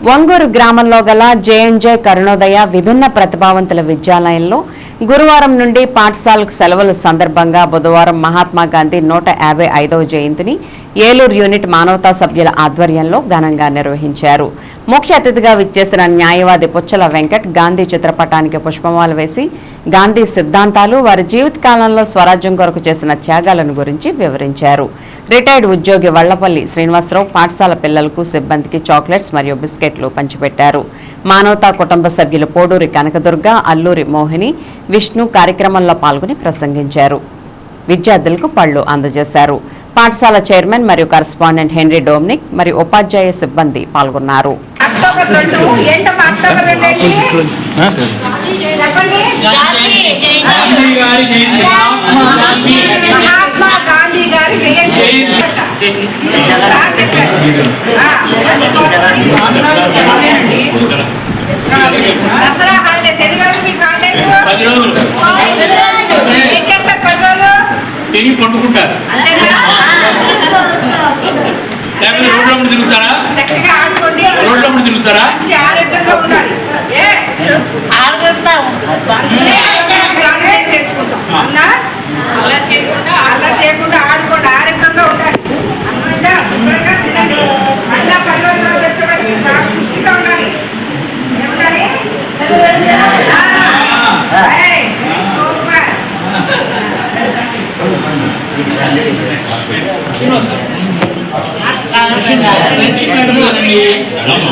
వంగూరు గ్రామంలో గల జేఎన్జే కరుణోదయ విభిన్న ప్రతిభావంతుల విద్యాలయంలో గురువారం నుండి పాఠశాలకు సెలవుల సందర్భంగా బుధవారం మహాత్మా గాంధీ నూట యాభై ఐదవ జయంతిని ఏలూరు యూనిట్ మానవతా సభ్యుల ఆధ్వర్యంలో ఘనంగా నిర్వహించారు. ముఖ్య అతిథిగా విచ్చేసిన న్యాయవాది పుచ్చల వెంకట్ గాంధీ చిత్రపటానికి పుష్పమాలు వేసి గాంధీ సిద్ధాంతాలు వారి జీవితకాలంలో స్వరాజ్యం కొరకు చేసిన త్యాగాలను గురించి వివరించారు. రిటైర్డ్ ఉద్యోగి వల్లపల్లి శ్రీనివాసరావు పాఠశాల పిల్లలకు సిబ్బందికి చాక్లెట్స్ మరియు బిస్కెట్లు పంచిపెట్టారు. మానవతా కుటుంబ సభ్యులు పోడూరి కనకదుర్గ అల్లూరి మోహిని విష్ణు కార్యక్రమంలో పాల్గొని ప్రసంగించారు. విద్యార్థులకు పళ్ళు అందజేశారు. పాఠశాల చైర్మన్ మరియు కరస్పాండెంట్ హెన్రీ డోమ్నిక్ మరియు ఉపాధ్యాయ సిబ్బంది పాల్గొన్నారు. గాంధీ తిరిగి పండుకుంటారు. లేకపోతే రోడ్ల తిరుగుతారా?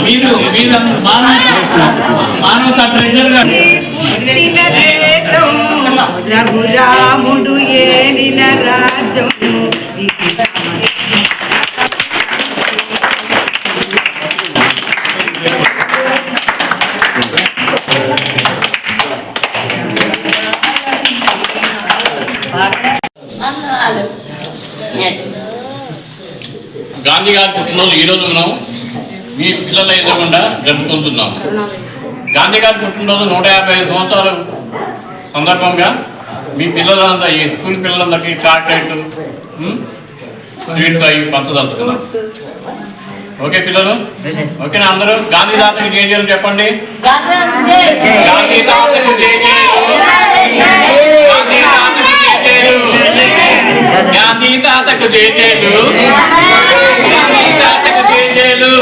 మీరు మీరు మానవ ట్రెజర్ రఘురాముడు ఏలిన రాజ్యం గాంధీ గారి పుట్టినరోజు ఈ మనం మీ పిల్లల ఎదురకుండా జరుపుకుంటున్నాం. గాంధీ గారి పుట్టినరోజు నూట యాభై ఐదు సంవత్సరాల సందర్భంగా మీ పిల్లలందరూ ఈ స్కూల్ పిల్లలందరికీ చాక్లెట్ స్వీట్స్ అవి పంచదలుచుకున్నాం ఓకే పిల్లలు? ఓకేనా అందరూ గాంధీ తాతకి జై జయలు చెప్పండి. గాంధీ తాతకు జై జయలు. గాంధీ తాతకు జై జయలు. గాంధీ తాతకు జై జయలు. గాంధీ తాతకు జై జయలు.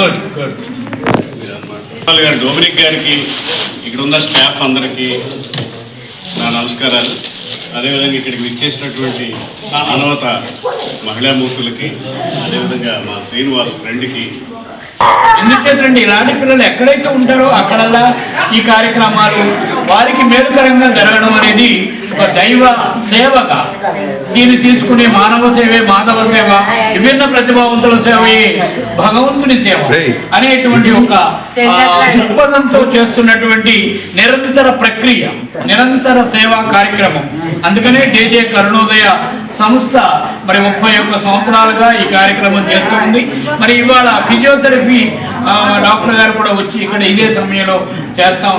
గుడ్ గుడ్ గారు డోబరిక్ గారికి ఇక్కడ ఉన్న స్టాఫ్ అందరికీ నా నమస్కారాలు. అదేవిధంగా ఇక్కడికి విచ్చేసినటువంటి మానవత మహిళామూర్తులకి అదేవిధంగా మా శ్రీనివాస్ ఫ్రెండ్కి. ఎందుచేతండి ఇలాంటి పిల్లలు ఎక్కడైతే ఉంటారో అక్కడల్లా ఈ కార్యక్రమాలు వారికి మేలుకరంగా జరగడం అనేది ఒక దైవ సేవగా దీన్ని తీసుకునే మానవ సేవే మాధవ సేవ విభిన్న ప్రతిభావంతుల సేవయే భగవంతుని సేవ అనేటువంటి ఒక దృక్పథంతో చేస్తున్నటువంటి నిరంతర ప్రక్రియ నిరంతర సేవా కార్యక్రమం. అందుకనే జేజే కరుణోదయ సంస్థ మరి ముప్పై ఒక్క సంవత్సరాలుగా ఈ కార్యక్రమం చేస్తుంది మరి ఇవాళ ఫిజియోథెరపీ డాక్టర్ గారు కూడా వచ్చి ఇక్కడ ఇదే సమయంలో చేస్తా